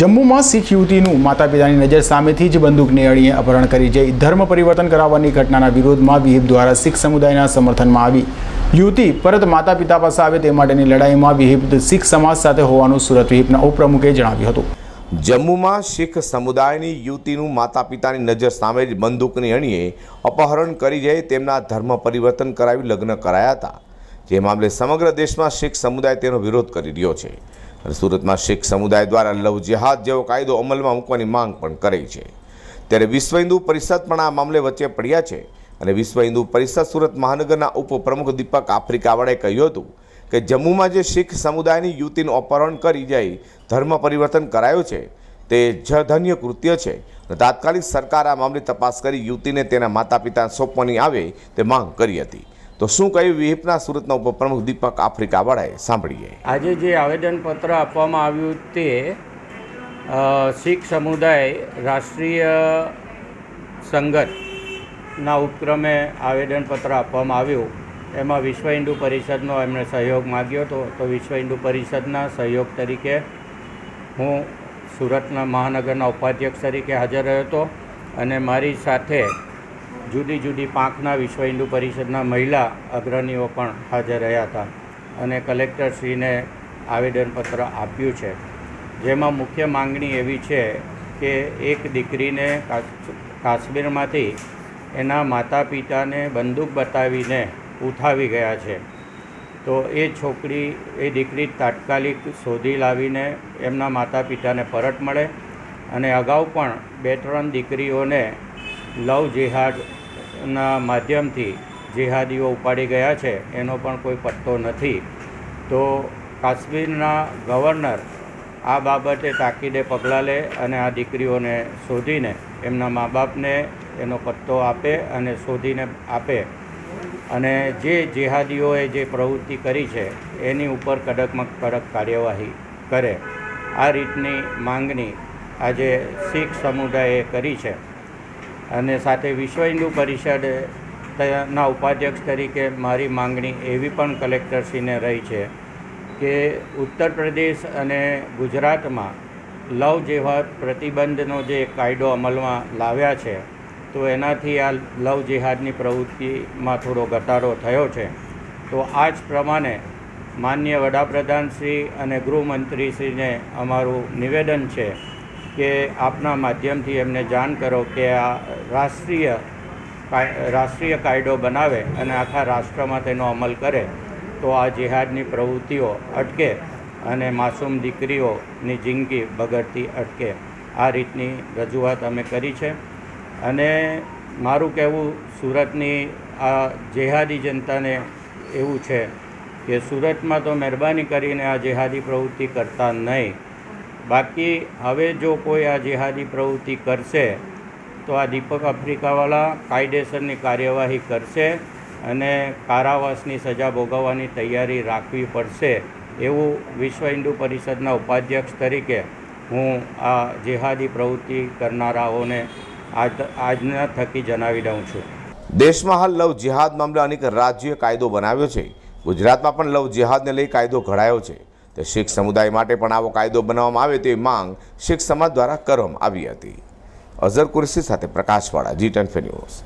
જમ્મુમાં શીખ યુવતીનું માતા પિતાની નજર સામેથી જ બંદૂકની અણીએ અપહરણ કરી જઈ ધર્મ પરિવર્તન કરાવવાની ઘટનાના વિરોધમાં વિહિપ દ્વારા શીખ સમુદાયના સમર્થનમાં આવી. યુવતી પરત માતા પિતા પાસે આવે તે માટેની લડાઈમાં વિહિપ શીખ સમાજ સાથે હોવાનું સુરત વિહિપના ઉપપ્રમુખે જણાવ્યું હતું. જમ્મુમાં શીખ સમુદાયની યુવતીનું માતા પિતાની નજર સામે જ બંદૂકની અણીએ અપહરણ કરી જઈ તેમના ધર્મ પરિવર્તન કરાવી લગ્ન કરાયા હતા. જે મામલે સમગ્ર દેશમાં શીખ સમુદાય તેનો વિરોધ કરી રહ્યો છે. અને સુરતમાં શીખ સમુદાય દ્વારા લવ જેહાદ જેવો કાયદો અમલમાં મૂકવાની માંગ પણ કરી છે. ત્યારે વિશ્વ હિન્દુ પરિષદ પણ આ મામલે વચ્ચે પડ્યા છે અને વિશ્વ હિન્દુ પરિષદ સુરત મહાનગરના ઉપપ્રમુખ દીપક આફ્રિકાવાળાએ કહ્યું હતું કે જમ્મુમાં જે શીખ સમુદાયની યુવતીનું અપહરણ કરી જઈ ધર્મ પરિવર્તન કરાયું છે, તે જધન્ય કૃત્ય છે અને તાત્કાલિક સરકાર આ મામલે તપાસ કરી યુવતીને તેના માતા પિતા સોંપવાની આવે તે માંગ કરી હતી. તો શું કહ્યું વિહિપના સુરતના ઉપપ્રમુખ દીપક આફ્રિકાવાળાએ? સાંભળીએ. આજે જે આવેદનપત્ર આપવામાં આવ્યું તે શીખ સમુદાય રાષ્ટ્રીય સંગઠના ઉપક્રમે આવેદનપત્ર આપવામાં આવ્યું. એમાં વિશ્વ હિન્દુ પરિષદનો એમણે સહયોગ માગ્યો હતો. તો વિશ્વ હિન્દુ પરિષદના સહયોગ તરીકે હું સુરતના મહાનગરના ઉપાધ્યક્ષ તરીકે હાજર રહ્યો હતો અને મારી સાથે જુદી જુદી પાંખના વિશ્વ હિન્દુ પરિષદના મહિલા અગ્રણીઓ પણ હાજર રહ્યા હતા અને કલેક્ટરશ્રીને આવેદનપત્ર આપ્યું છે. જેમાં મુખ્ય માંગણી એવી છે કે એક દીકરીને કાશ્મીરમાંથી એના માતા પિતાને બંદૂક બતાવીને ઉઠાવી ગયા છે. તો એ છોકરી, એ દીકરી તાત્કાલિક શોધી લાવીને એમના માતા પિતાને પરત મળે અને અગાઉ પણ બે ત્રણ દીકરીઓને લવ જેહાદના માધ્યમથી જેહાદીઓ ઉપાડી ગયા છે, એનો પણ કોઈ પત્તો નથી. તો કાશ્મીરના ગવર્નર આ બાબતે તાકીદે પગલાં લે અને આ દીકરીઓને શોધીને એમના મા બાપને એનો પત્તો આપે અને શોધીને આપે. અને જે જેહાદીઓએ જે પ્રવૃત્તિ કરી છે, એની ઉપર કડકમાં કડક કાર્યવાહી કરે. આ રીતની માંગણી આજે શીખ સમુદાયે કરી છે. અને સાથે વિશ્વ હિન્દુ પરિષદ ના ઉપાધ્યક્ષ તરીકે મારી માંગણી એવી પણ કલેક્ટરશ્રીને રહી છે કે ઉત્તર પ્રદેશ અને ગુજરાતમાં લવ જેવા પ્રતિબંધનો જે કાયદો અમલમાં લાવ્યા છે, તો એનાથી આ લવ જેહાદની પ્રવૃત્તિમાં થોડો ઘટાડો થયો છે. તો આ જ પ્રમાણે માન્ય વડાપ્રધાનશ્રી અને ગૃહમંત્રીશ્રીને અમારું નિવેદન છે કે આપના માધ્યમથી એમને જાણ કરો કે આ રાષ્ટ્રીય રાષ્ટ્રીય કાયદો બનાવે અને આખા રાષ્ટ્રમાં તેનો અમલ કરે, તો આ જેહાદની પ્રવૃત્તિઓ અટકે અને માસૂમ દીકરીઓની જિંદગી બગડતી અટકે. આ રીતની રજૂઆત અમે કરી છે. અને મારું કહેવું સુરતની આ જેહાદી જનતાને એવું છે કે સુરતમાં તો મહેરબાની કરીને આ જેહાદી પ્રવૃત્તિ કરતા નહીં. બાકી હવે જો કોઈ આ જેહાદી પ્રવૃત્તિ કરશે, તો આ દીપક આફ્રિકાવાળા કાયદેસરની કાર્યવાહી કરશે અને કારાવાસની સજા ભોગવવાની તૈયારી રાખવી પડશે એવું વિશ્વ હિન્દુ પરિષદના ઉપાધ્યક્ષ તરીકે હું આ જેહાદી પ્રવૃત્તિ કરનારાઓને આજના થકી જણાવી દઉં છું. દેશમાં હાલ લવ જેહાદ મામલે અનેક રાજ્યોએ કાયદો બનાવ્યો છે. ગુજરાતમાં પણ લવ જેહાદને લઈ કાયદો ઘડાયો છે. તે શીખ સમુદાય માટે પણ આવો કાયદો બનાવવામાં આવે તેવી માંગ શીખ સમાજ દ્વારા કરવામાં આવી હતી. અઝર કુરશી સાથે પ્રકાશવાળા જી ટેન ન્યૂઝ.